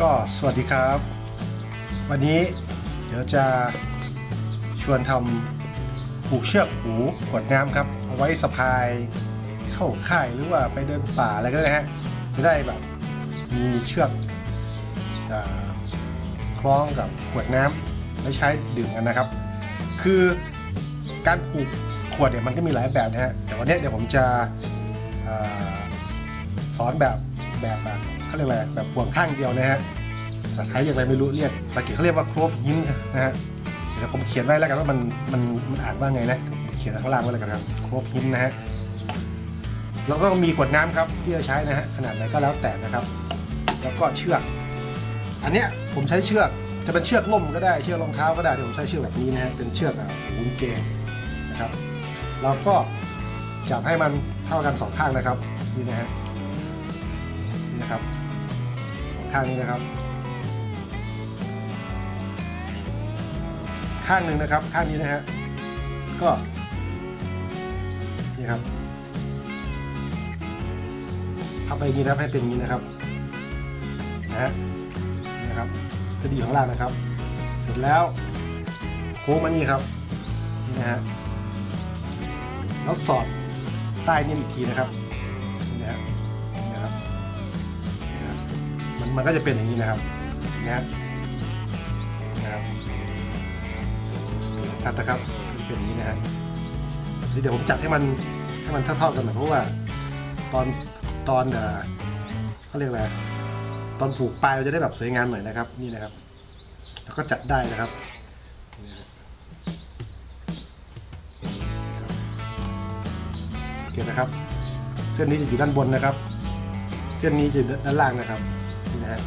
ก็สวัสดีครับ วันนี้เดี๋ยวจะชวนทำผูกเชือกหูขวดน้ำครับ เอาไว้สะพายเข้าค่ายหรือว่าไปเดินป่าอะไรก็ได้ฮะจะได้แบบมีเชือกอคล้องกับขวดน้ำไว้ใช้ดื่มกันนะครับ คือการผูกขวดเนี่ยมันก็มีหลายแบบนะฮะแต่วันนี้เดี๋ยวผมจะอสอนแบบ แบบเขาเรียกอะไรแบบห่วงข้างเดียวนะฮะภาษาไทยเรียกอะไรไม่รู้เรียกภาษาอังกฤษเขาเรียกว่า clove hinge นะฮะเดี๋ยวผมเขียนไว้แล้วกันว่ามันมันมันอ่านว่าไงนะเขียนข้างล่างไว้แล้วกันครับ clove hinge นะฮะแล้วก็มีขวดน้ำครับที่จะใช้นะฮะขนาดไหนก็แล้วแต่นะครับ แล้วก็เชือก อันเนี้ยผมใช้เชือกจะเป็นเชือกล่มก็ได้เชือกรองเท้าก็ได้แต่ผมใช้เชือกแบบนี้นะฮะเป็นเชือกอะหูนเกงนะครับเราก็จับให้มันเท่ากันสองข้างนะครับนี่นะฮะ นะครับสองข้างนี้นะครับ ข้างหนึ่งนะครับข้างนี้นะฮะก็นี่ครับพับไปอย่างนี้นะครับให้เป็นอย่างนี้นะครับนะฮะนะครับสดีของล่างนะครับ เสร็จแล้วโค้งมานี่ครับนี่นะฮะแล้วสอดใต้นี่อีกทีนะครับ มันก็จะเป็นอย่างนี้นะครับนะนะครับชัดนะครับเป็นอย่างนี้นะฮะเดี๋ยวผมจัดให้มันให้มันเท่าๆกันหน่อยเพราะว่าตอนตอนเอ่อเขาเรียกอะไรตอนผูกปลายมันจะได้แบบสวยงามหน่อยนะครับ นี่นะครับ แล้วก็จัดได้นะครับนี่นะครับโอเคนะครับ เส้นนี้จะอยู่ด้านบนนะครับ เส้นนี้จะด้านล่างนะครับ นี่นะฮะ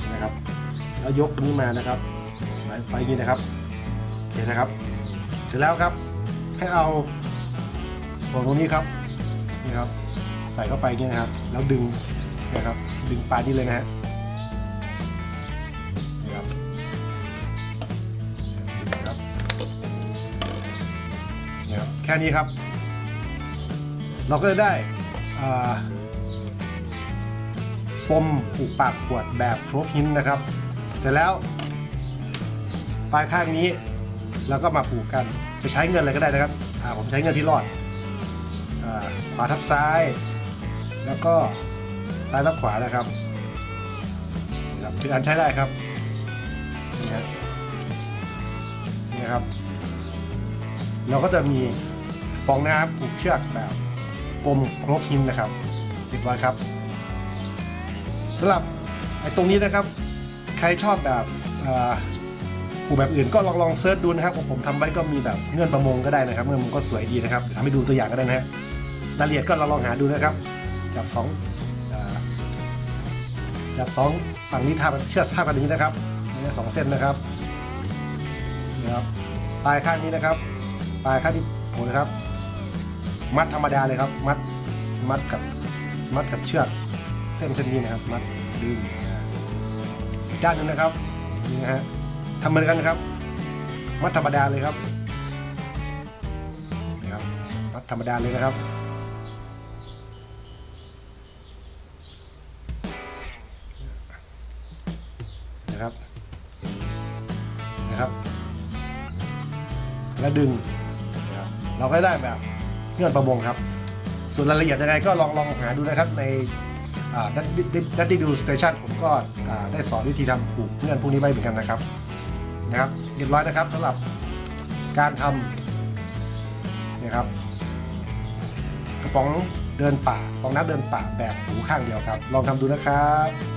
นี่นะครับ แล้วยกตรงนี้มานะครับไปอย่างนี้นะครับโอเคนะครับ เสร็จแล้วครับ ให้เอาห่วงตรงนี้ครับนี่ครับ ใส่เข้าไปนี้นะครับ แล้วดึงนะครับ ดึงปลานี่เลยนะฮะนี่ครับนะครับแค่นี้ครับ เราก็จะได้อ่า ปมผูกปากขวดแบบโครบหินนะครับ เสร็จแล้ว ปลายข้างนี้เราก็มาผูกกันจะใช้เงินอะไรก็ได้นะครับอ่าผมใช้เงินพี่รอดอขวาทับซ้าย แล้วก็ซ้ายทับขวานะครับครับถึงอันใช้ได้ครับนี่ฮะนี่ครับ เราก็จะมีปองน้ำผูกเชือกแบบปมครบหินนะครับเรียบร้อยครับ สำหรับไอ้ตรงนี้นะครับ ใครชอบแบบผูกแบบอื่นก็ลองลองเซิร์ชดูนะครับของผมทำไว้ก็มีแบบเงื่อนประมงก็ได้นะครับเงื่อนประมงก็สวยดีนะครับทำให้ดูตัวอย่างก็ได้นะฮะรายละเอียดก็ลองลองหาดูนะครับจับสองจับสองฝั่งนี้ท่าเชือกท่าบกันอย่างนี้นะครับนี่สองเส้นนะครับนี่ครับปลายข้างนี้นะครับปลายข้างที่ผล่นะครับ มัดธรรมดาเลยครับ มัดมัดกับมัดกับเชือก เส้นเส้นนี้นะครับ มัดดึงอีกด้านหนึงนะครับนี่นะฮะทำเหมือนกันนะครับ มัดธรรมดาเลยครับนี่ครับมัดธรรมดาเลยนะครับนะครับนะครับ แล้วดึงนะครับเราก็ได้แบบเงื่อนประมงครับ ส่วนรายละเอียดยังไงก็ลองลองหาดูนะครับใน ดัตตี้ดูสเตชันผมก็ได้สอนวิธีทำผูกเงื่อนพวกนี้ไว้เหมือนกันนะครับนะครับเรียบร้อยนะครับสำหรับการทำนะครับกระป๋องเดินป่ากระป๋องน้ำเดินป่าแบบหูข้างเดียวครับ ลองทำดูนะครับ